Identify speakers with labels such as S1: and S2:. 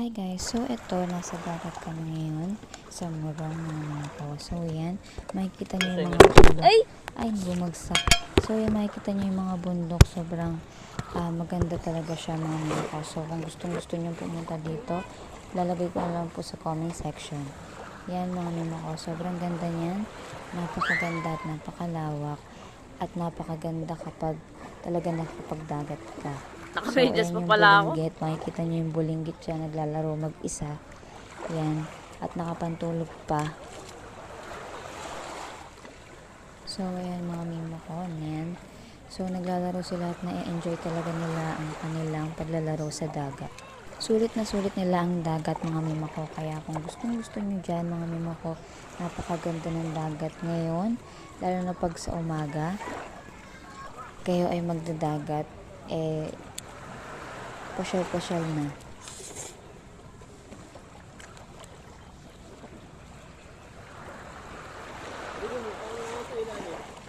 S1: Hi guys, so ito, nasa dagat kami ngayon sa Murong mga mga. So yan, makikita niyo yung mga bundok.
S2: Ay!
S1: Ay, bumagsak. So yan, makikita niyo yung mga bundok. Sobrang ah, maganda talaga siya mga mga ko. So kung gustong gusto niyo pumunta dito, lalagay ko na lang po sa comment section. Yan mga mima ko, sobrang ganda niyan. Napakaganda at napakalawak. At napakaganda kapag talaga nakapagdagat ka.
S2: Nakamedyas
S1: ayan
S2: pa pala ako.
S1: bulinggit. Makikita niyo yung bulinggit siya naglalaro mag-isa. Yan. At nakapantulog pa. So, ayan mga mimo ko. Ayan. So, naglalaro sila at na-enjoy talaga nila ang kanilang paglalaro sa dagat. Sulit na sulit nila ang dagat mga mimo ko. Kaya kung gustong gusto nyo dyan mga mimo ko, napakaganda ng dagat ngayon. Lalo na pag sa umaga, kayo ay magdadagat, eh, pasyal-pasyal na. Thank you.